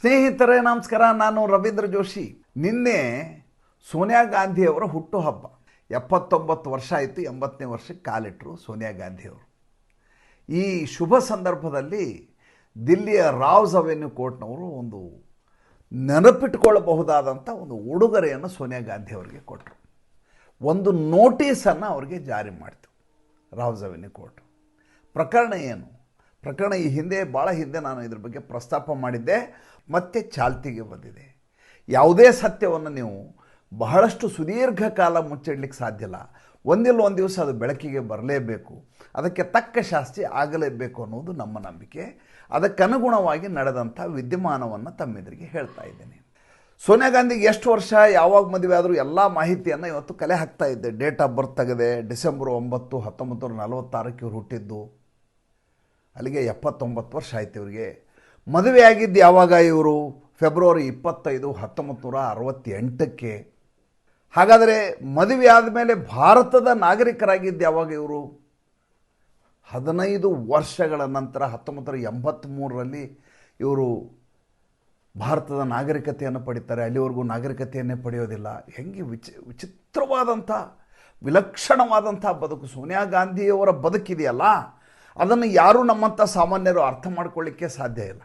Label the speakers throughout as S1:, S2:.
S1: ಸ್ನೇಹಿತರೇ, ನಮಸ್ಕಾರ. ನಾನು ರವೀಂದ್ರ ಜೋಶಿ. ನಿನ್ನೆ ಸೋನಿಯಾ ಗಾಂಧಿಯವರ ಹುಟ್ಟುಹಬ್ಬ. ಎಪ್ಪತ್ತೊಂಬತ್ತು ವರ್ಷ ಆಯಿತು, ಎಂಬತ್ತನೇ ವರ್ಷಕ್ಕೆ ಕಾಲಿಟ್ಟರು ಸೋನಿಯಾ ಗಾಂಧಿಯವರು. ಈ ಶುಭ ಸಂದರ್ಭದಲ್ಲಿ ದಿಲ್ಲಿಯ ರಾವ್ಸ್ ಅವೆನ್ಯೂ ಕೋರ್ಟ್ನವರು ಒಂದು ನೆನಪಿಟ್ಕೊಳ್ಳಬಹುದಾದಂಥ ಒಂದು ಉಡುಗೊರೆಯನ್ನು ಸೋನಿಯಾ ಗಾಂಧಿ ಅವರಿಗೆ ಕೊಟ್ಟರು ಒಂದು ನೋಟಿಸನ್ನು ಅವರಿಗೆ ಜಾರಿ ಮಾಡ್ತು ರಾವ್ಸ್ ಅವೆನ್ಯೂ ಕೋರ್ಟ್. ಪ್ರಕರಣ ಏನು? ಪ್ರಕರಣ ಈ ಹಿಂದೆ ಭಾಳ ಹಿಂದೆ ನಾನು ಇದ್ರ ಬಗ್ಗೆ ಪ್ರಸ್ತಾಪ ಮಾಡಿದ್ದೆ. ಮತ್ತೆ ಚಾಲ್ತಿಗೆ ಬಂದಿದೆ. ಯಾವುದೇ ಸತ್ಯವನ್ನು ನೀವು ಬಹಳಷ್ಟು ಸುದೀರ್ಘ ಕಾಲ ಮುಚ್ಚಿಡ್ಲಿಕ್ಕೆ ಸಾಧ್ಯ ಇಲ್ಲ. ಒಂದಿಲ್ಲ ಒಂದು ದಿವಸ ಅದು ಬೆಳಕಿಗೆ ಬರಲೇಬೇಕು. ಅದಕ್ಕೆ ತಕ್ಕ ಶಾಸ್ತಿ ಆಗಲೇಬೇಕು ಅನ್ನೋದು ನಮ್ಮ ನಂಬಿಕೆ. ಅದಕ್ಕನುಗುಣವಾಗಿ ನಡೆದಂಥ ವಿದ್ಯಮಾನವನ್ನು ತಮ್ಮೆದುರಿಗೆ ಹೇಳ್ತಾ ಇದ್ದೇನೆ. ಸೋನಿಯಾ ಗಾಂಧಿಗೆ ಎಷ್ಟು ವರ್ಷ, ಯಾವಾಗ ಮದುವೆ ಆದರೂ ಎಲ್ಲ ಮಾಹಿತಿಯನ್ನು ಇವತ್ತು ಕಲೆ ಹಾಕ್ತಾ ಇದ್ದೆ. ಡೇಟ್ ಆಫ್ ಬರ್ತ್ ತೆಗೆದೆ, ಡಿಸೆಂಬರ್ ಒಂಬತ್ತು, ಹತ್ತೊಂಬತ್ತು ನೂರ ನಲವತ್ತಾರಕ್ಕೆ ಇವ್ರು ಹುಟ್ಟಿದ್ದು. ಅಲ್ಲಿಗೆ ಎಪ್ಪತ್ತೊಂಬತ್ತು ವರ್ಷ ಆಯ್ತು ಇವರಿಗೆ. ಮದುವೆ ಆಗಿದ್ದು ಯಾವಾಗ ಇವರು? ಫೆಬ್ರವರಿ ಇಪ್ಪತ್ತೈದು ಹತ್ತೊಂಬತ್ತು ನೂರ ಅರವತ್ತೆಂಟಕ್ಕೆ. ಹಾಗಾದರೆ ಮದುವೆ ಆದಮೇಲೆ ಭಾರತದ ನಾಗರಿಕರಾಗಿದ್ದು ಯಾವಾಗ ಇವರು? ಹದಿನೈದು ವರ್ಷಗಳ ನಂತರ ಹತ್ತೊಂಬತ್ತು ನೂರ ಎಂಬತ್ತ್ಮೂರರಲ್ಲಿ ಇವರು ಭಾರತದ ನಾಗರಿಕತೆಯನ್ನು ಪಡಿತಾರೆ. ಅಲ್ಲಿವರೆಗೂ ನಾಗರಿಕತೆಯನ್ನೇ ಪಡೆಯೋದಿಲ್ಲ. ಹೆಂಗೆ ವಿಚಿ, ವಿಚಿತ್ರವಾದಂಥ, ವಿಲಕ್ಷಣವಾದಂಥ ಬದುಕು. ಸೋನಿಯಾ ಗಾಂಧಿಯವರ ಬದುಕಿದೆಯಲ್ಲ? ಅದನ್ನು ಯಾರೂ ನಮ್ಮಂಥ ಸಾಮಾನ್ಯರು ಅರ್ಥ ಮಾಡ್ಕೊಳ್ಳಿಕ್ಕೆ ಸಾಧ್ಯ ಇಲ್ಲ.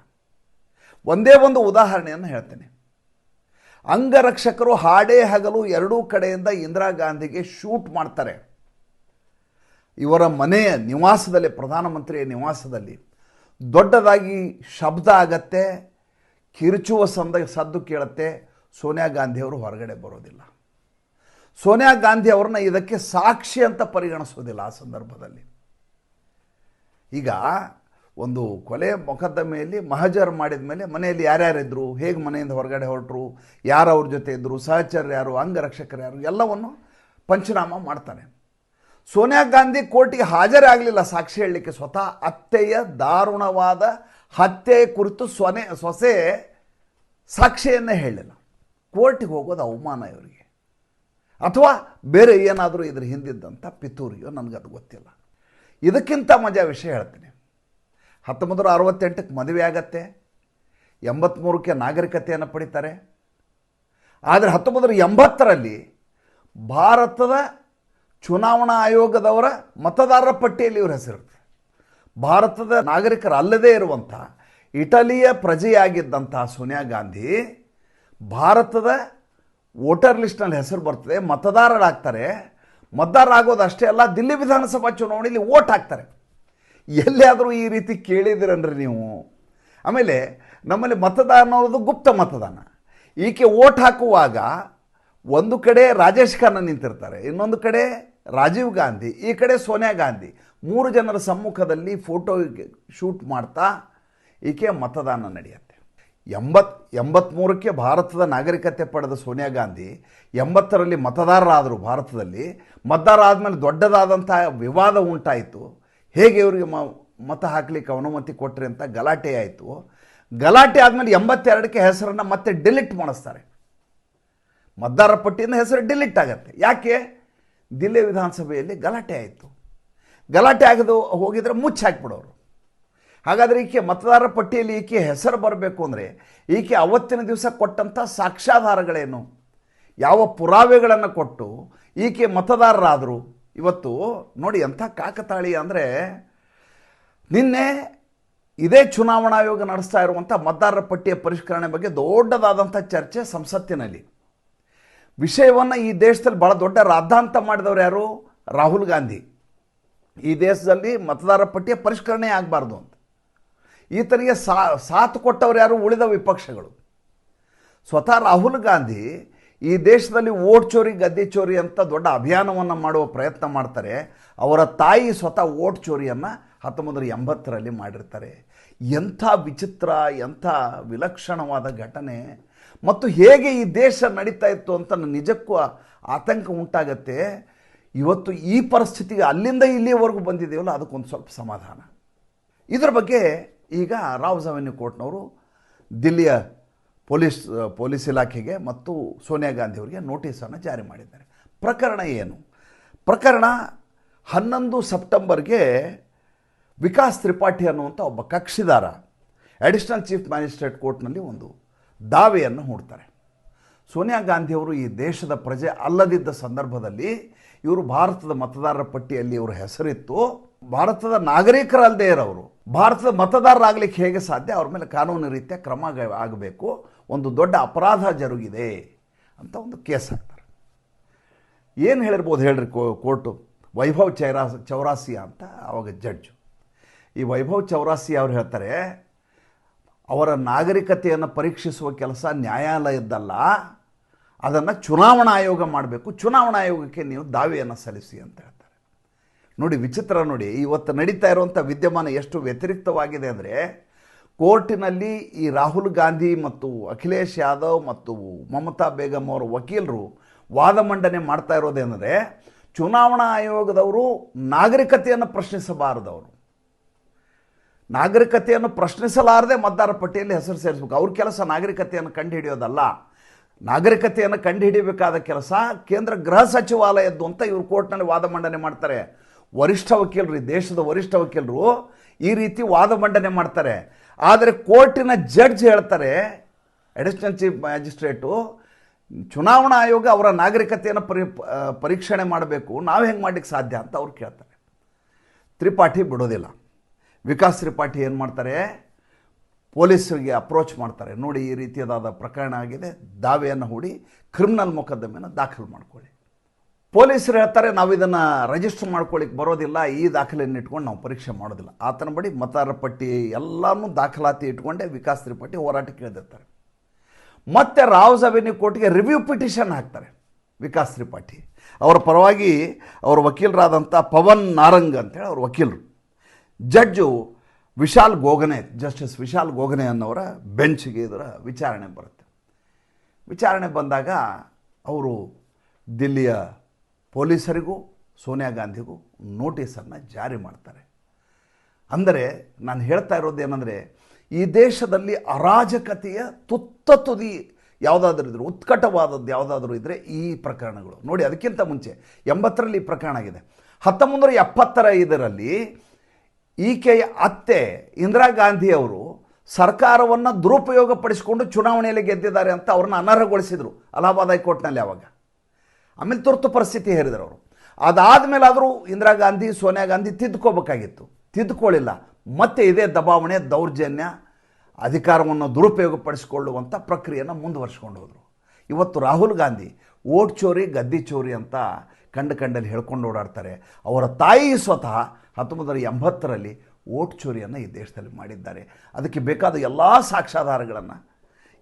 S1: ಒಂದೇ ಒಂದು ಉದಾಹರಣೆಯನ್ನು ಹೇಳ್ತೇನೆ. ಅಂಗರಕ್ಷಕರು ಹಾಡೇ ಹಗಲು ಎರಡೂ ಕಡೆಯಿಂದ ಇಂದಿರಾ ಗಾಂಧಿಗೆ ಶೂಟ್ ಮಾಡ್ತಾರೆ. ಇವರ ಮನೆಯ ನಿವಾಸದಲ್ಲಿ, ಪ್ರಧಾನಮಂತ್ರಿಯ ನಿವಾಸದಲ್ಲಿ ದೊಡ್ಡದಾಗಿ ಶಬ್ದ ಆಗತ್ತೆ, ಕಿರುಚುವ ಸಂದ, ಸದ್ದು ಕೇಳುತ್ತೆ, ಸೋನಿಯಾ ಗಾಂಧಿಯವರು ಹೊರಗಡೆ ಬರೋದಿಲ್ಲ. ಸೋನಿಯಾ ಗಾಂಧಿ ಅವ್ರನ್ನ ಇದಕ್ಕೆ ಸಾಕ್ಷಿ ಅಂತ ಪರಿಗಣಿಸೋದಿಲ್ಲ ಆ ಸಂದರ್ಭದಲ್ಲಿ. ಈಗ ಒಂದು ಕೊಲೆ ಮೊಕದ್ದಮೆಯಲ್ಲಿ ಮಹಜರ್ ಮಾಡಿದ ಮೇಲೆ ಮನೆಯಲ್ಲಿ ಯಾರ್ಯಾರಿದ್ರು ಹೇಗೆ ಮನೆಯಿಂದ ಹೊರಗಡೆ ಹೊರಟರು? ಯಾರು ಅವ್ರ ಜೊತೆ ಇದ್ದರು ಸಹಚರ್ ಯಾರು? ಅಂಗರಕ್ಷಕರು ಯಾರು? ಎಲ್ಲವನ್ನು ಪಂಚನಾಮ ಮಾಡ್ತಾನೆ ಸೋನಿಯಾ ಗಾಂಧಿ ಕೋರ್ಟಿಗೆ ಹಾಜರೇ ಆಗಲಿಲ್ಲ ಸಾಕ್ಷಿ ಹೇಳಲಿಕ್ಕೆ ಸ್ವತಃ. ಅತ್ತೆಯ ದಾರುಣವಾದ ಹತ್ಯೆ ಕುರಿತು ಸ್ವನೆ ಸೊಸೆ ಸಾಕ್ಷಿಯನ್ನೇ ಹೇಳಿಲ್ಲ. ಕೋರ್ಟಿಗೆ ಹೋಗೋದು ಅವಮಾನ ಇವರಿಗೆ. ಅಥವಾ ಬೇರೆ ಏನಾದರೂ ಇದ್ರ ಹಿಂದಿದ್ದಂಥ ಪಿತೂರಿಯೋ, ನನಗದು ಗೊತ್ತಿಲ್ಲ. ಇದಕ್ಕಿಂತ ಮಜಾ ವಿಷಯ ಹೇಳ್ತೀನಿ. ಹತ್ತೊಂಬತ್ತು ಅರವತ್ತೆಂಟಕ್ಕೆ ಮದುವೆ ಆಗತ್ತೆ. ಎಂಬತ್ತ್ಮೂರಕ್ಕೆ ನಾಗರಿಕತೆಯನ್ನು ಪಡಿತಾರೆ. ಆದರೆ ಹತ್ತೊಂಬತ್ತು ಎಂಬತ್ತರಲ್ಲಿ ಭಾರತದ ಚುನಾವಣಾ ಆಯೋಗದವರ ಮತದಾರರ ಪಟ್ಟಿಯಲ್ಲಿ ಇವ್ರ ಹೆಸರಿರುತ್ತೆ. ಭಾರತದ ನಾಗರಿಕರಲ್ಲದೇ ಇರುವಂಥ ಇಟಲಿಯ ಪ್ರಜೆಯಾಗಿದ್ದಂಥ ಸೋನಿಯಾ ಗಾಂಧಿ ಭಾರತದ ವೋಟರ್ ಲಿಸ್ಟ್ನಲ್ಲಿ ಹೆಸರು ಬರ್ತದೆ, ಮತದಾರರಾಗ್ತಾರೆ. ಮತದಾರರಾಗೋದು ಅಷ್ಟೇ ಅಲ್ಲ, ದಿಲ್ಲಿ ವಿಧಾನಸಭಾ ಚುನಾವಣೆಯಲ್ಲಿ ವೋಟ್ ಹಾಕ್ತಾರೆ. ಎಲ್ಲಿಯಾದರೂ ಈ ರೀತಿ ಕೇಳಿದಿರನ್ರಿ ನೀವು. ಆಮೇಲೆ ನಮ್ಮಲ್ಲಿ ಮತದಾನ ಅನ್ನೋದು ಗುಪ್ತ ಮತದಾನ. ಈಕೆ ಓಟ್ ಹಾಕುವಾಗ ಒಂದು ಕಡೆ ರಾಜೇಶ್ ಖಾನ ನಿಂತಿರ್ತಾರೆ, ಇನ್ನೊಂದು ಕಡೆ ರಾಜೀವ್ ಗಾಂಧಿ, ಈ ಕಡೆ ಸೋನಿಯಾ ಗಾಂಧಿ. ಮೂರು ಜನರ ಸಮ್ಮುಖದಲ್ಲಿ ಫೋಟೋ ಶೂಟ್ ಮಾಡ್ತಾ ಈಕೆ ಮತದಾನ ನಡೆಯುತ್ತೆ. ಎಂಬತ್ ಎಂಬತ್ತ್ಮೂರಕ್ಕೆ ಭಾರತದ ನಾಗರಿಕತೆ ಪಡೆದ ಸೋನಿಯಾ ಗಾಂಧಿ ಎಂಬತ್ತರಲ್ಲಿ ಮತದಾರರಾದರು ಭಾರತದಲ್ಲಿ. ಮತದಾರ ಆದಮೇಲೆ ದೊಡ್ಡದಾದಂಥ ವಿವಾದ ಉಂಟಾಯಿತು. ಹೇಗೆ ಇವರಿಗೆ ಮತ ಹಾಕ್ಲಿಕ್ಕೆ ಅನುಮತಿ ಕೊಟ್ಟರೆ ಅಂತ ಗಲಾಟೆ ಆಯಿತು. ಗಲಾಟೆ ಆದಮೇಲೆ ಎಂಬತ್ತೆರಡಕ್ಕೆ ಹೆಸರನ್ನು ಮತ್ತೆ ಡಿಲೀಟ್ ಮಾಡಿಸ್ತಾರೆ. ಮತದಾರರ ಪಟ್ಟಿಯಿಂದ ಹೆಸರು ಡಿಲೀಟ್ ಆಗುತ್ತೆ. ಯಾಕೆ? ದಿಲ್ಲಿ ವಿಧಾನಸಭೆಯಲ್ಲಿ ಗಲಾಟೆ ಆಯಿತು. ಗಲಾಟೆ ಆಗದು, ಹೋಗಿದರೆ ಮುಚ್ಚಿ ಹಾಕ್ಬಿಡೋರು. ಹಾಗಾದರೆ ಈಕೆ ಮತದಾರರ ಪಟ್ಟಿಯಲ್ಲಿ ಈಕೆ ಹೆಸರು ಬರಬೇಕು ಅಂದರೆ ಈಕೆ ಅವತ್ತಿನ ದಿವಸ ಕೊಟ್ಟಂಥ ಸಾಕ್ಷ್ಯಾಧಾರಗಳೇನು? ಯಾವ ಪುರಾವೆಗಳನ್ನು ಕೊಟ್ಟು ಈಕೆ ಮತದಾರರಾದರು ಇವತ್ತು ನೋಡಿ ಎಂಥ ಕಾಕತಾಳಿ ಅಂದರೆ ನಿನ್ನೆ ಇದೇ ಚುನಾವಣಾ ಆಯೋಗ ನಡೆಸ್ತಾ ಇರುವಂಥ ಮತದಾರರ ಪಟ್ಟಿಯ ಪರಿಷ್ಕರಣೆ ಬಗ್ಗೆ ದೊಡ್ಡದಾದಂಥ ಚರ್ಚೆ ಸಂಸತ್ತಿನಲ್ಲಿ. ವಿಷಯವನ್ನು ಈ ದೇಶದಲ್ಲಿ ಭಾಳ ದೊಡ್ಡ ರಾದ್ಧಾಂತ ಮಾಡಿದವರು ಯಾರು? ರಾಹುಲ್ ಗಾಂಧಿ. ಈ ದೇಶದಲ್ಲಿ ಮತದಾರರ ಪಟ್ಟಿಯ ಪರಿಷ್ಕರಣೆ ಆಗಬಾರ್ದು ಅಂತ. ಈತನಿಗೆ ಸಾ, ಸಾಥ್ ಕೊಟ್ಟವರು ಯಾರು? ಉಳಿದ ವಿಪಕ್ಷಗಳು. ಸ್ವತಃ ರಾಹುಲ್ ಗಾಂಧಿ ಈ ದೇಶದಲ್ಲಿ ಓಟ್ ಚೋರಿ, ಗದ್ದೆ ಚೋರಿ ಅಂತ ದೊಡ್ಡ ಅಭಿಯಾನವನ್ನು ಮಾಡುವ ಪ್ರಯತ್ನ ಮಾಡ್ತಾರೆ. ಅವರ ತಾಯಿ ಸ್ವತಃ ಓಟ್ ಚೋರಿಯನ್ನು ಹತ್ತೊಂಬತ್ತು ನೂರ ಎಂಬತ್ತರಲ್ಲಿ ಮಾಡಿರ್ತಾರೆ. ಎಂಥ ವಿಚಿತ್ರ, ಎಂಥ ವಿಲಕ್ಷಣವಾದ ಘಟನೆ. ಮತ್ತು ಹೇಗೆ ಈ ದೇಶ ನಡೀತಾ ಇತ್ತು ಅಂತ ನಿಜಕ್ಕೂ ಆತಂಕ ಉಂಟಾಗತ್ತೆ. ಇವತ್ತು ಈ ಪರಿಸ್ಥಿತಿಗೆ ಅಲ್ಲಿಂದ ಇಲ್ಲಿಯವರೆಗೂ ಬಂದಿದೆಯಲ್ಲ, ಅದಕ್ಕೊಂದು ಸ್ವಲ್ಪ ಸಮಾಧಾನ. ಇದರ ಬಗ್ಗೆ ಈಗ ರಾವ್ ಜವೆನ್ಯೂ ಕೋರ್ಟ್ನವರು ದಿಲ್ಲಿಯ ಪೊಲೀಸ್ ಪೊಲೀಸ್ ಇಲಾಖೆಗೆ ಮತ್ತು ಸೋನಿಯಾ ಗಾಂಧಿ ಅವರಿಗೆ ನೋಟಿಸನ್ನು ಜಾರಿ ಮಾಡಿದ್ದಾರೆ. ಪ್ರಕರಣ ಏನು? ಪ್ರಕರಣ ಹನ್ನೊಂದು ಸೆಪ್ಟೆಂಬರ್ಗೆ ವಿಕಾಸ್ ತ್ರಿಪಾಠಿ ಅನ್ನುವಂಥ ಒಬ್ಬ ಕಕ್ಷಿದಾರ, ಅಡಿಷನಲ್ ಚೀಫ್ ಮ್ಯಾಜಿಸ್ಟ್ರೇಟ್ ಕೋರ್ಟ್ನಲ್ಲಿ ಒಂದು ದಾವೆಯನ್ನು ಹೂಡ್ತಾರೆ. ಸೋನಿಯಾ ಗಾಂಧಿಯವರು ಈ ದೇಶದ ಪ್ರಜೆ ಅಲ್ಲದಿದ್ದ ಸಂದರ್ಭದಲ್ಲಿ ಇವರು ಭಾರತದ ಮತದಾರರ ಪಟ್ಟಿಯಲ್ಲಿ ಇವರು ಹೆಸರಿತ್ತು. ಭಾರತದ ನಾಗರಿಕರಲ್ಲದೇ ಇರೋರು, ಭಾರತದ ಮತದಾರರಾಗಲಿಕ್ಕೆ ಹೇಗೆ ಸಾಧ್ಯ? ಅವ್ರ ಮೇಲೆ ಕಾನೂನು ರೀತಿಯ ಕ್ರಮ ಆಗಬೇಕು. ಒಂದು ದೊಡ್ಡ ಅಪರಾಧ ಜರುಗಿದೆ ಅಂತ ಒಂದು ಕೇಸ್ ಹಾಕ್ತಾರೆ. ಏನು ಹೇಳಿರ್ಬೋದು ಹೇಳ್ರಿ ಕೋರ್ಟು, ವೈಭವ್ ಚೈರಾಸ್, ಚೌರಾಸಿಯಾ ಅಂತ ಅವಾಗ ಜಡ್ಜು. ಈ ವೈಭವ್ ಚೌರಾಸಿ ಅವ್ರು ಹೇಳ್ತಾರೆ, ಅವರ ನಾಗರಿಕತೆಯನ್ನು ಪರೀಕ್ಷಿಸುವ ಕೆಲಸ ನ್ಯಾಯಾಲಯದ್ದಲ್ಲ, ಅದನ್ನು ಚುನಾವಣಾ ಆಯೋಗ ಮಾಡಬೇಕು, ಚುನಾವಣಾ ಆಯೋಗಕ್ಕೆ ನೀವು ದಾವೆಯನ್ನು ಸಲ್ಲಿಸಿ ಅಂತ ಹೇಳ್ತಾರೆ. ನೋಡಿ ವಿಚಿತ್ರ ನೋಡಿ, ಇವತ್ತು ನಡೀತಾ ಇರುವಂಥ ವಿದ್ಯಮಾನ ಎಷ್ಟು ವ್ಯತಿರಿಕ್ತವಾಗಿದೆ ಅಂದರೆ ಕೋರ್ಟಿನಲ್ಲಿ ಈ ರಾಹುಲ್ ಗಾಂಧಿ ಮತ್ತು ಅಖಿಲೇಶ್ ಯಾದವ್ ಮತ್ತು ಮಮತಾ ಬೇಗಂ ಅವರ ವಕೀಲರು ವಾದ ಮಂಡನೆ ಮಾಡ್ತಾ ಇರೋದೇನೆಂದರೆ ಚುನಾವಣಾ ಆಯೋಗದವರು ನಾಗರಿಕತೆಯನ್ನು ಪ್ರಶ್ನಿಸಬಾರದವರು. ನಾಗರಿಕತೆಯನ್ನು ಪ್ರಶ್ನಿಸಲಾರದೆ ಮತದಾರ ಪಟ್ಟಿಯಲ್ಲಿ ಹೆಸರು ಸೇರಿಸಬೇಕು. ಅವ್ರ ಕೆಲಸ ನಾಗರಿಕತೆಯನ್ನು ಕಂಡುಹಿಡಿಯೋದಲ್ಲ. ನಾಗರಿಕತೆಯನ್ನು ಕಂಡುಹಿಡಿಯಬೇಕಾದ ಕೆಲಸ ಕೇಂದ್ರ ಗೃಹ ಸಚಿವಾಲಯದ್ದು ಅಂತ ಇವರು ಕೋರ್ಟ್ನಲ್ಲಿ ವಾದ ಮಂಡನೆ ಮಾಡ್ತಾರೆ. ವರಿಷ್ಠ ವಕೀಲರು ದೇಶದ ವರಿಷ್ಠ ವಕೀಲರು ಈ ರೀತಿ ವಾದ ಮಂಡನೆ ಮಾಡ್ತಾರೆ. ಆದರೆ ಕೋರ್ಟಿನ ಜಡ್ಜ್ ಹೇಳ್ತಾರೆ ಅಡಿಷನಲ್ ಚೀಫ್ ಮ್ಯಾಜಿಸ್ಟ್ರೇಟು, ಚುನಾವಣಾ ಆಯೋಗ ಅವರ ನಾಗರಿಕತೆಯನ್ನು ಪರಿ ಪರೀಕ್ಷಣೆ ಮಾಡಬೇಕು, ನಾವು ಹೆಂಗೆ ಮಾಡಲಿಕ್ಕೆ ಸಾಧ್ಯ ಅಂತ ಅವ್ರು ಕೇಳ್ತಾರೆ. ತ್ರಿಪಾಠಿ ಬಿಡೋದಿಲ್ಲ. ವಿಕಾಸ್ ತ್ರಿಪಾಠಿ ಏನು ಮಾಡ್ತಾರೆ, ಪೊಲೀಸರಿಗೆ ಅಪ್ರೋಚ್ ಮಾಡ್ತಾರೆ. ನೋಡಿ ಈ ರೀತಿಯಾದ ಪ್ರಕರಣ ಆಗಿದೆ, ದಾವೆಯನ್ನು ಹೂಡಿ ಕ್ರಿಮಿನಲ್ ಮೊಕದ್ದಮೆಯನ್ನು ದಾಖಲು ಮಾಡ್ಕೊಳ್ಳಿ. ಪೊಲೀಸರು ಹೇಳ್ತಾರೆ, ನಾವು ಇದನ್ನು ರಿಜಿಸ್ಟರ್ ಮಾಡ್ಕೊಳ್ಳಿಕ್ಕೆ ಬರೋದಿಲ್ಲ, ಈ ದಾಖಲೆಯನ್ನು ಇಟ್ಕೊಂಡು ನಾವು ಪರೀಕ್ಷೆ ಮಾಡೋದಿಲ್ಲ. ಆತನ ಬಳಿ ಮತದಾರರ ಪಟ್ಟಿ ಎಲ್ಲನೂ ದಾಖಲಾತಿ ಇಟ್ಕೊಂಡೆ ವಿಕಾಸ್ ತ್ರಿಪಾಠಿ ಹೋರಾಟ ಕೇಳ್ದಿರ್ತಾರೆ ಮತ್ತೆ ರಾವ್ ಅವೆನ್ಯೂ ಕೋರ್ಟ್ಗೆ ರಿವ್ಯೂ ಪಿಟಿಷನ್ ಹಾಕ್ತಾರೆ ವಿಕಾಸ್ ತ್ರಿಪಾಠಿ. ಅವರ ಪರವಾಗಿ ಅವರ ವಕೀಲರಾದಂಥ ಪವನ್ ನಾರಂಗ್ ಅಂತೇಳಿ ಅವ್ರ ವಕೀಲರು. ಜಡ್ಜು ವಿಶಾಲ್ ಗೋಗನೆ, ಜಸ್ಟಿಸ್ ವಿಶಾಲ್ ಗೋಗನೆ ಅನ್ನೋರ ಬೆಂಚ್ಗೆ ಇದರ ವಿಚಾರಣೆ ಬರುತ್ತೆ. ವಿಚಾರಣೆ ಬಂದಾಗ ಅವರು ದಿಲ್ಲಿಯ ಪೊಲೀಸರಿಗೂ, ಸೋನಿಯಾ ಗಾಂಧಿಗೂ ನೋಟಿಸನ್ನು ಜಾರಿ ಮಾಡ್ತಾರೆ. ಅಂದರೆ ನಾನು ಹೇಳ್ತಾ ಇರೋದೇನೆಂದರೆ ಈ ದೇಶದಲ್ಲಿ ಅರಾಜಕತೆಯ ತುತ್ತ ತುದಿ ಯಾವುದಾದ್ರೂ ಇದ್ದರೆ ಉತ್ಕಟವಾದದ್ದು ಯಾವುದಾದ್ರೂ ಇದ್ದರೆ ಈ ಪ್ರಕರಣಗಳು. ನೋಡಿ, ಅದಕ್ಕಿಂತ ಮುಂಚೆ ಎಂಬತ್ತರಲ್ಲಿ ಈ ಪ್ರಕರಣ ಆಗಿದೆ. ಹತ್ತೊಂಬತ್ತು ಎಪ್ಪತ್ತರ ಇದರಲ್ಲಿ ಈಕೆಯ ಅತ್ತೆ ಇಂದಿರಾ ಗಾಂಧಿಯವರು ಸರ್ಕಾರವನ್ನು ದುರುಪಯೋಗಪಡಿಸಿಕೊಂಡು ಚುನಾವಣೆಯಲ್ಲಿ ಗೆದ್ದಿದ್ದಾರೆ ಅಂತ ಅವ್ರನ್ನ ಅನರ್ಹಗೊಳಿಸಿದರು ಅಲಹಾಬಾದ್ ಹೈಕೋರ್ಟ್ನಲ್ಲಿ ಅವಾಗ ಆಮೇಲೆ ತುರ್ತು ಪರಿಸ್ಥಿತಿ ಹೇರಿದರು ಅವರು. ಅದಾದಮೇಲಾದರೂ ಇಂದಿರಾ ಗಾಂಧಿ, ಸೋನಿಯಾ ಗಾಂಧಿ ತಿದ್ದುಕೋಬೇಕಾಗಿತ್ತು ತಿದ್ದುಕೊಳ್ಳಿಲ್ಲ ಮತ್ತೆ ಇದೇ ದಬಾವಣೆ, ದೌರ್ಜನ್ಯ, ಅಧಿಕಾರವನ್ನು ದುರುಪಯೋಗಪಡಿಸಿಕೊಳ್ಳುವಂಥ ಪ್ರಕ್ರಿಯೆಯನ್ನು ಮುಂದುವರ್ಸ್ಕೊಂಡು ಹೋದರು. ಇವತ್ತು ರಾಹುಲ್ ಗಾಂಧಿ ಓಟ್ ಚೋರಿ, ಗದ್ದಿ ಚೋರಿ ಅಂತ ಕಂಡು ಕಂಡಲ್ಲಿ ಹೇಳ್ಕೊಂಡು ಓಡಾಡ್ತಾರೆ. ಅವರ ತಾಯಿ ಸ್ವತಃ ಹತ್ತೊಂಬತ್ತು ಎಂಬತ್ತರಲ್ಲಿ ಓಟ್ ಚೋರಿಯನ್ನು ಈ ದೇಶದಲ್ಲಿ ಮಾಡಿದ್ದಾರೆ. ಅದಕ್ಕೆ ಬೇಕಾದ ಎಲ್ಲ ಸಾಕ್ಷ್ಯಾಧಾರಗಳನ್ನು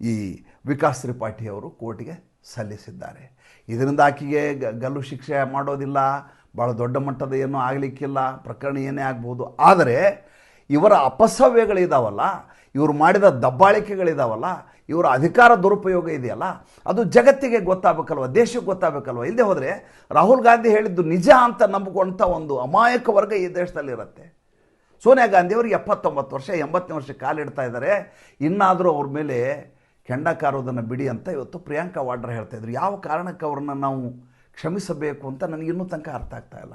S1: ಈ ವಿಕಾಸ್ ತ್ರಿಪಾಠಿ ಅವರು ಕೋರ್ಟ್ಗೆ ಸಲ್ಲಿಸಿದ್ದಾರೆ. ಇದರಿಂದ ಆಕೆಗೆ ಗಲ್ಲು ಶಿಕ್ಷೆ ಮಾಡೋದಿಲ್ಲ ಭಾಳ ದೊಡ್ಡ ಮಟ್ಟದ ಏನೂ ಆಗಲಿಕ್ಕಿಲ್ಲ, ಪ್ರಕರಣ ಏನೇ ಆಗ್ಬೋದು. ಆದರೆ ಇವರ ಅಪಸವ್ಯಗಳಿದಾವಲ್ಲ, ಇವರು ಮಾಡಿದ ದಬ್ಬಾಳಿಕೆಗಳಿದಾವಲ್ಲ, ಇವರ ಅಧಿಕಾರ ದುರುಪಯೋಗ ಇದೆಯಲ್ಲ, ಅದು ಜಗತ್ತಿಗೆ ಗೊತ್ತಾಗಬೇಕಲ್ವ, ದೇಶಕ್ಕೆ ಗೊತ್ತಾಗಬೇಕಲ್ವ? ಇಲ್ಲದೆ ಹೋದರೆ ರಾಹುಲ್ ಗಾಂಧಿ ಹೇಳಿದ್ದು ನಿಜ ಅಂತ ನಂಬಿಕೊಂಥ ಒಂದು ಅಮಾಯಕ ವರ್ಗ ಈ ದೇಶದಲ್ಲಿರುತ್ತೆ. ಸೋನಿಯಾ ಗಾಂಧಿಯವರು ಎಪ್ಪತ್ತೊಂಬತ್ತು ವರ್ಷ, ಎಂಬತ್ತನೇ ವರ್ಷ ಕಾಲಿಡ್ತಾ ಇದ್ದಾರೆ. ಇನ್ನಾದರೂ ಅವ್ರ ಮೇಲೆ ಕೆಂಡ ಕಾರೋದನ್ನು ಬಿಡಿ ಅಂತ ಇವತ್ತು ಪ್ರಿಯಾಂಕಾ ವಾಡ್ರಾ ಹೇಳ್ತಾ ಇದ್ರು. ಯಾವ ಕಾರಣಕ್ಕೆ ಅವ್ರನ್ನ ನಾವು ಕ್ಷಮಿಸಬೇಕು ಅಂತ ನನಗೆ ಇನ್ನೂ ತನಕ ಅರ್ಥ ಆಗ್ತಾ ಇಲ್ಲ.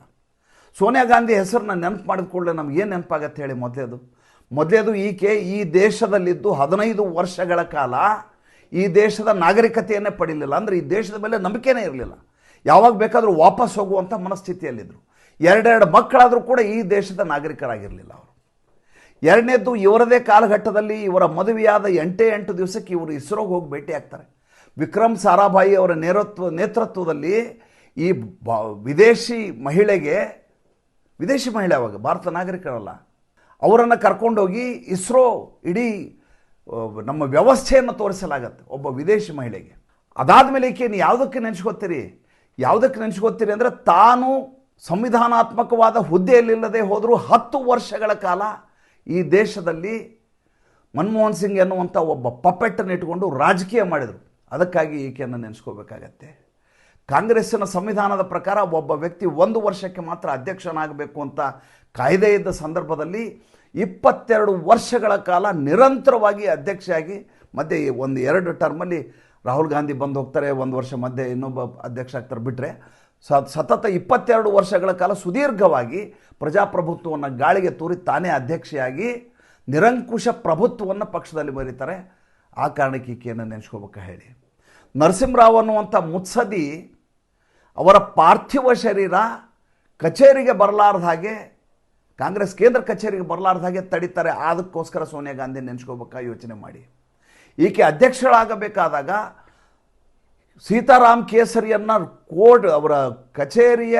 S1: ಸೋನಿಯಾ ಗಾಂಧಿ ಹೆಸರನ್ನ ನೆನಪು ಮಾಡಿದ ಕೂಡಲೇ ನಮ್ಗೆ ಏನು ನೆನಪಾಗತ್ತೆ ಹೇಳಿ ಮೊದಲೇದು? ಮೊದಲೇದು ಈಕೆ ಈ ದೇಶದಲ್ಲಿದ್ದು ಹದಿನೈದು ವರ್ಷಗಳ ಕಾಲ ಈ ದೇಶದ ನಾಗರಿಕತೆಯನ್ನೇ ಪಡೀಲಿಲ್ಲ. ಅಂದರೆ ಈ ದೇಶದ ಮೇಲೆ ನಂಬಿಕೆನೇ ಇರಲಿಲ್ಲ. ಯಾವಾಗ ಬೇಕಾದರೂ ವಾಪಸ್ ಹೋಗುವಂಥ ಮನಸ್ಥಿತಿಯಲ್ಲಿದ್ದರು ಎರಡೆರಡು ಮಕ್ಕಳಾದರೂ ಕೂಡ ಈ ದೇಶದ ನಾಗರಿಕರಾಗಿರಲಿಲ್ಲ ಅವರು. ಎರಡನೇದ್ದು ಇವರದೇ ಕಾಲಘಟ್ಟದಲ್ಲಿ ಇವರ ಮದುವೆಯಾದ ಎಂಟೇ ಎಂಟು ದಿವಸಕ್ಕೆ ಇವರು ಇಸ್ರೋಗೆ ಹೋಗಿ ಭೇಟಿ ಆಗ್ತಾರೆ. ವಿಕ್ರಮ್ ಸಾರಾಭಾಯಿ ಅವರ ನೇತೃತ್ವ ನೇತೃತ್ವದಲ್ಲಿ ಈ ಬ, ವಿದೇಶಿ ಮಹಿಳೆಗೆ, ವಿದೇಶಿ ಮಹಿಳೆ ಅವಾಗ, ಭಾರತ ನಾಗರಿಕರಲ್ಲ, ಅವರನ್ನು ಕರ್ಕೊಂಡೋಗಿ ಇಸ್ರೋ ಇಡೀ ನಮ್ಮ ವ್ಯವಸ್ಥೆಯನ್ನು ತೋರಿಸಲಾಗತ್ತೆ ಒಬ್ಬ ವಿದೇಶಿ ಮಹಿಳೆಗೆ. ಅದಾದಮೇಲೆ ಈಕೆ ಏನು ಯಾವುದಕ್ಕೆ ನೆನೆಸ್ಕೋತೀರಿ? ಯಾವುದಕ್ಕೆ ನೆನೆಸ್ಕೋತೀರಿ ಅಂದರೆ ತಾನು ಸಂವಿಧಾನಾತ್ಮಕವಾದ ಹುದ್ದೆಯಲ್ಲಿಲ್ಲದೆ ಹೋದರೂ ಹತ್ತು ವರ್ಷಗಳ ಕಾಲ ಈ ದೇಶದಲ್ಲಿ ಮನಮೋಹನ್ ಸಿಂಗ್ ಎನ್ನುವಂಥ ಒಬ್ಬ ಪಪೆಟ್ಟನ್ನು ಇಟ್ಕೊಂಡು ರಾಜಕೀಯ ಮಾಡಿದರು. ಅದಕ್ಕಾಗಿ ಈಕೆಯನ್ನು ನೆನೆಸ್ಕೋಬೇಕಾಗತ್ತೆ. ಕಾಂಗ್ರೆಸ್ಸಿನ ಸಂವಿಧಾನದ ಪ್ರಕಾರ ಒಬ್ಬ ವ್ಯಕ್ತಿ ಒಂದು ವರ್ಷಕ್ಕೆ ಮಾತ್ರ ಅಧ್ಯಕ್ಷನಾಗಬೇಕು ಅಂತ ಕಾಯ್ದೆ ಇದ್ದ ಸಂದರ್ಭದಲ್ಲಿ ಇಪ್ಪತ್ತೆರಡು ವರ್ಷಗಳ ಕಾಲ ನಿರಂತರವಾಗಿ ಅಧ್ಯಕ್ಷೆಯಾಗಿ ಮಧ್ಯೆ ಒಂದು ಎರಡು ಟರ್ಮಲ್ಲಿ ರಾಹುಲ್ ಗಾಂಧಿ ಬಂದು ಹೋಗ್ತಾರೆ, ಒಂದು ವರ್ಷ ಮಧ್ಯೆ ಇನ್ನೊಬ್ಬ ಅಧ್ಯಕ್ಷ ಆಗ್ತಾರೆ ಬಿಟ್ಟರೆ ಸತತ ಇಪ್ಪತ್ತೆರಡು ವರ್ಷಗಳ ಕಾಲ ಸುದೀರ್ಘವಾಗಿ ಪ್ರಜಾಪ್ರಭುತ್ವವನ್ನು ಗಾಳಿಗೆ ತೂರಿ ತಾನೇ ಅಧ್ಯಕ್ಷೆಯಾಗಿ ನಿರಂಕುಶ ಪ್ರಭುತ್ವವನ್ನು ಪಕ್ಷದಲ್ಲಿ ಬರೀತಾರೆ. ಆ ಕಾರಣಕ್ಕೆ ಈಕೆಯನ್ನು ನೆನೆಸ್ಕೋಬೇಕು ಹೇಳಿ. ನರಸಿಂಹರಾವ್ ಅನ್ನುವಂಥ ಮುತ್ಸದಿ ಅವರ ಪಾರ್ಥಿವ ಶರೀರ ಕಚೇರಿಗೆ ಬರಲಾರ್ದ ಹಾಗೆ, ಕಾಂಗ್ರೆಸ್ ಕೇಂದ್ರ ಕಚೇರಿಗೆ ಬರಲಾರ್ದ ಹಾಗೆ ತಡೀತಾರೆ. ಅದಕ್ಕೋಸ್ಕರ ಸೋನಿಯಾ ಗಾಂಧಿ ನೆನೆಸ್ಕೋಬೇಕಾ ಯೋಚನೆ ಮಾಡಿ. ಈಕೆ ಅಧ್ಯಕ್ಷಳಾಗಬೇಕಾದಾಗ ಸೀತಾರಾಮ್ ಕೇಸರಿಯನ್ನು ಕೋರ್ಟ್, ಅವರ ಕಚೇರಿಯ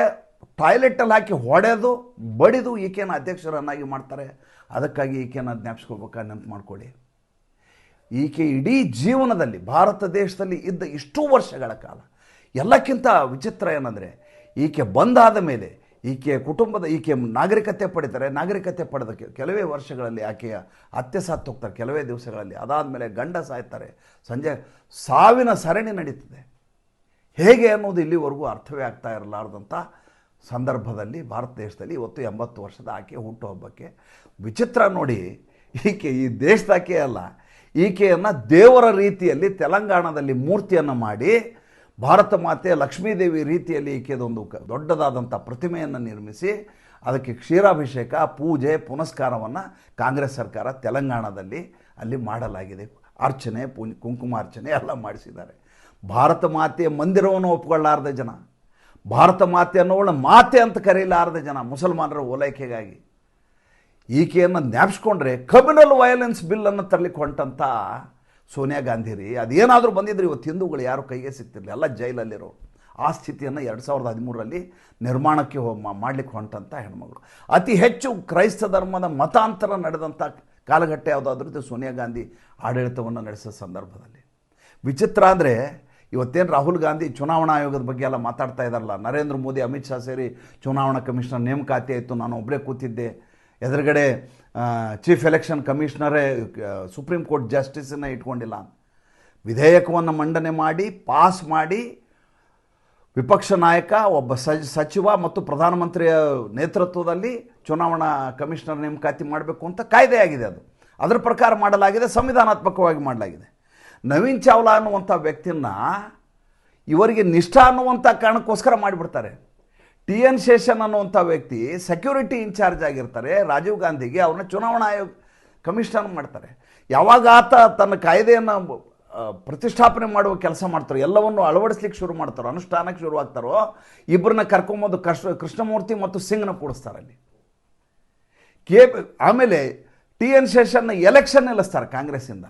S1: ಟಾಯ್ಲೆಟಲ್ಲಿ ಹಾಕಿ ಹೊಡೆದು, ಬಡಿದು ಈಕೆನ ಅಧ್ಯಕ್ಷರನ್ನಾಗಿ ಮಾಡ್ತಾರೆ. ಅದಕ್ಕಾಗಿ ಈಕೆನ ಜ್ಞಾಪಿಸ್ಕೊಳ್ಬೇಕಾ ನೆನಪು ಮಾಡ್ಕೊಳ್ಳಿ. ಈಕೆ ಇಡೀ ಜೀವನದಲ್ಲಿ, ಭಾರತ ದೇಶದಲ್ಲಿ ಇದ್ದ ಇಷ್ಟು ವರ್ಷಗಳ ಕಾಲ, ಎಲ್ಲಕ್ಕಿಂತ ವಿಚಿತ್ರ ಏನಂದರೆ, ಈಕೆ ಬಂದಾದ ಮೇಲೆ ಈಕೆಯ ಕುಟುಂಬದ ಈಕೆ ನಾಗರಿಕತೆ ಪಡಿತಾರೆ. ನಾಗರಿಕತೆ ಪಡೆದ ಕೆಲವೇ ವರ್ಷಗಳಲ್ಲಿ ಆಕೆಯ ಅತ್ತೆ ಸಾತ್ ಹೋಗ್ತಾರೆ ಕೆಲವೇ ದಿವಸಗಳಲ್ಲಿ. ಅದಾದಮೇಲೆ ಗಂಡ ಸಾಯ್ತಾರೆ. ಸಂಜೆ ಸಾವಿನ ಸರಣಿ ನಡೀತದೆ. ಹೇಗೆ ಅನ್ನೋದು ಇಲ್ಲಿವರೆಗೂ ಅರ್ಥವೇ ಆಗ್ತಾ ಇರಲಾರ್ದಂಥ ಸಂದರ್ಭದಲ್ಲಿ, ಭಾರತ ದೇಶದಲ್ಲಿ ಇವತ್ತು ಎಂಬತ್ತು ವರ್ಷದ ಆಕೆ ಹುಟ್ಟುಹಬ್ಬಕ್ಕೆ ವಿಚಿತ್ರ ನೋಡಿ ಈಕೆ ಈ ದೇಶದಾಕೆ ಅಲ್ಲ ಈಕೆಯನ್ನು ದೇವರ ರೀತಿಯಲ್ಲಿ ತೆಲಂಗಾಣದಲ್ಲಿ ಮೂರ್ತಿಯನ್ನು ಮಾಡಿ ಭಾರತ ಮಾತೆ ಲಕ್ಷ್ಮೀದೇವಿ ರೀತಿಯಲ್ಲಿ ಈಕೆದೊಂದು ದೊಡ್ಡದಾದಂಥ ಪ್ರತಿಮೆಯನ್ನು ನಿರ್ಮಿಸಿ, ಅದಕ್ಕೆ ಕ್ಷೀರಾಭಿಷೇಕ, ಪೂಜೆ, ಪುನಸ್ಕಾರವನ್ನು ಕಾಂಗ್ರೆಸ್ ಸರ್ಕಾರ ತೆಲಂಗಾಣದಲ್ಲಿ ಅಲ್ಲಿ ಮಾಡಲಾಗಿದೆ. ಅರ್ಚನೆ ಪು ಕುಂಕುಮಾರ್ಚನೆ ಎಲ್ಲ ಮಾಡಿಸಿದ್ದಾರೆ. ಭಾರತ ಮಾತೆಯ ಮಂದಿರವನ್ನು ಒಪ್ಕೊಳ್ಳಾರ್ದ ಜನ, ಭಾರತ ಮಾತೆ ಅನ್ನೋವಳ ಮಾತೆ ಅಂತ ಕರೆಯಲಾರದ ಜನ, ಮುಸಲ್ಮಾನರ ಓಲೈಕೆಗಾಗಿ. ಈಕೆಯನ್ನು ಜ್ಞಾಪಿಸ್ಕೊಂಡ್ರೆ ಕಮ್ಯುನಲ್ ವಯಲೆನ್ಸ್ ಬಿಲ್ಲನ್ನು ತರಲಿಕ್ಕೆ ಹೊಂಟಂಥ ಸೋನಿಯಾ ಗಾಂಧಿ ರೀ ಅದೇನಾದರೂ ಬಂದಿದ್ರು ಇವತ್ತು ಹಿಂದೂಗಳು ಯಾರು ಕೈಗೆ ಸಿಗ್ತಿರಲಿಲ್ಲ. ಎಲ್ಲ ಜೈಲಲ್ಲಿರೋ ಆ ಸ್ಥಿತಿಯನ್ನು ಎರಡು ಸಾವಿರದ ಹದಿಮೂರರಲ್ಲಿ ನಿರ್ಮಾಣಕ್ಕೆ ಹೋ ಮಾಡಲಿಕ್ಕೆ ಹೊಂಟಂಥ ಹೆಣ್ಮಗಳು. ಅತಿ ಹೆಚ್ಚು ಕ್ರೈಸ್ತ ಧರ್ಮದ ಮತಾಂತರ ನಡೆದಂಥ ಕಾಲಘಟ್ಟ ಯಾವುದಾದ್ರೂ ಸೋನಿಯಾ ಗಾಂಧಿ ಆಡಳಿತವನ್ನು ನಡೆಸೋ ಸಂದರ್ಭದಲ್ಲಿ. ವಿಚಿತ್ರ ಅಂದರೆ ಇವತ್ತೇನು ರಾಹುಲ್ ಗಾಂಧಿ ಚುನಾವಣಾ ಆಯೋಗದ ಬಗ್ಗೆ ಎಲ್ಲ ಮಾತಾಡ್ತಾ ಇದ್ದಾರಲ್ಲ. ನರೇಂದ್ರ ಮೋದಿ, ಅಮಿತ್ ಶಾ ಸೇರಿ ಚುನಾವಣಾ ಕಮಿಷನರ್ ನೇಮಕಾತಿ ಆಯಿತು, ನಾನು ಒಬ್ಬರೇ ಕೂತಿದ್ದೆ. ಎದುರುಗಡೆ ಚೀಫ್ ಎಲೆಕ್ಷನ್ ಕಮಿಷನರೇ ಸುಪ್ರೀಂ ಕೋರ್ಟ್ ಜಸ್ಟಿಸನ್ನು ಇಟ್ಕೊಂಡಿಲ್ಲ. ವಿಧೇಯಕವನ್ನು ಮಂಡನೆ ಮಾಡಿ ಪಾಸ್ ಮಾಡಿ, ವಿಪಕ್ಷ ನಾಯಕ, ಒಬ್ಬ ಸಚಿವ ಮತ್ತು ಪ್ರಧಾನಮಂತ್ರಿಯ ನೇತೃತ್ವದಲ್ಲಿ ಚುನಾವಣಾ ಕಮಿಷನರ್ ನೇಮಕಾತಿ ಮಾಡಬೇಕು ಅಂತ ಕಾಯ್ದೆ ಆಗಿದೆ ಅದು. ಅದರ ಪ್ರಕಾರ ಮಾಡಲಾಗಿದೆ, ಸಂವಿಧಾನಾತ್ಮಕವಾಗಿ ಮಾಡಲಾಗಿದೆ. ನವೀನ್ ಚಾವ್ಲಾ ಅನ್ನುವಂಥ ವ್ಯಕ್ತಿಯನ್ನು ಇವರಿಗೆ ನಿಷ್ಠ ಅನ್ನುವಂಥ ಕಾರಣಕ್ಕೋಸ್ಕರ ಮಾಡಿಬಿಡ್ತಾರೆ. ಟಿ ಎನ್ ಶೇಷನ್ ಅನ್ನುವಂಥ ವ್ಯಕ್ತಿ ಸೆಕ್ಯೂರಿಟಿ ಇನ್ಚಾರ್ಜ್ ಆಗಿರ್ತಾರೆ. ರಾಜೀವ್ ಗಾಂಧಿಗೆ ಅವ್ರನ್ನ ಚುನಾವಣಾ ಆಯೋಗ ಕಮಿಷನರ್ ಮಾಡ್ತಾರೆ. ಯಾವಾಗ ಆತ ತನ್ನ ಕಾಯ್ದೆಯನ್ನು ಪ್ರತಿಷ್ಠಾಪನೆ ಮಾಡುವ ಕೆಲಸ ಮಾಡ್ತಾರೋ, ಎಲ್ಲವನ್ನು ಅಳವಡಿಸ್ಲಿಕ್ಕೆ ಶುರು ಮಾಡ್ತಾರೋ, ಅನುಷ್ಠಾನಕ್ಕೆ ಶುರು ಆಗ್ತಾರೋ ಇಬ್ಬರನ್ನ ಕರ್ಕೊಂಬೋದು ಕೃಷ್ಣ, ಕೃಷ್ಣಮೂರ್ತಿ ಮತ್ತು ಸಿಂಗ್ನ ಕೂಡಿಸ್ತಾರೆ ಅಲ್ಲಿ. ಕೆ, ಆಮೇಲೆ ಟಿ ಎನ್ ಶೇಷನ್ನ ಎಲೆಕ್ಷನ್ ನಿಲ್ಲಿಸ್ತಾರೆ ಕಾಂಗ್ರೆಸ್ಸಿಂದ.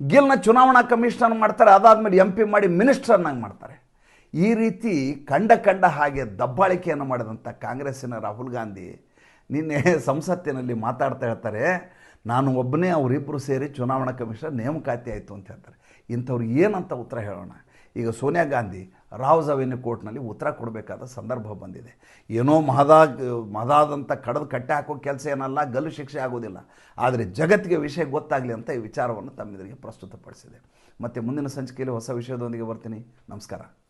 S1: ಗಿಲ್ನ ಚುನಾವಣಾ ಕಮಿಷನರ್ ಮಾಡ್ತಾರೆ, ಅದಾದಮೇಲೆ ಎಂ ಪಿ ಮಾಡಿ ಮಿನಿಸ್ಟರ್ನಾಗಿ ಮಾಡ್ತಾರೆ. ಈ ರೀತಿ ಕಂಡ ಕಂಡ ಹಾಗೆ ದಬ್ಬಾಳಿಕೆಯನ್ನು ಮಾಡಿದಂಥ ಕಾಂಗ್ರೆಸ್ಸಿನ ರಾಹುಲ್ ಗಾಂಧಿ ನಿನ್ನೆ ಸಂಸತ್ತಿನಲ್ಲಿ ಮಾತಾಡ್ತಾ ಹೇಳ್ತಾರೆ, ನಾನು ಒಬ್ಬನೇ ಅವರಿಬ್ಬರು ಸೇರಿ ಚುನಾವಣಾ ಕಮಿಷನರ್ ನೇಮಕಾತಿ ಆಯಿತು ಅಂತ ಹೇಳ್ತಾರೆ. ಇಂಥವ್ರು ಏನಂತ ಉತ್ತರ ಹೇಳೋಣ? ಈಗ ಸೋನಿಯಾ ಗಾಂಧಿ ರಾವ್ಸ್ ಅವೆನ್ಯೂ ಕೋರ್ಟ್ನಲ್ಲಿ ಉತ್ತರ ಕೊಡಬೇಕಾದ ಸಂದರ್ಭ ಬಂದಿದೆ. ಏನೋ ಮಹದಾ, ಮಹದಾದಂಥ ಕಡದು ಕಟ್ಟೆ ಹಾಕೋ ಕೆಲಸ ಏನಲ್ಲ, ಗಲ್ಲು ಶಿಕ್ಷೆ ಆಗೋದಿಲ್ಲ. ಆದರೆ ಜಗತ್ತಿಗೆ ವಿಷಯ ಗೊತ್ತಾಗಲಿ ಅಂತ ಈ ವಿಚಾರವನ್ನು ತಮ್ಮೆದುರಿಗೆ ಪ್ರಸ್ತುತಪಡಿಸಿದೆ. ಮತ್ತು ಮುಂದಿನ ಸಂಚಿಕೆಯಲ್ಲಿ ಹೊಸ ವಿಷಯದೊಂದಿಗೆ ಬರ್ತೀನಿ. ನಮಸ್ಕಾರ.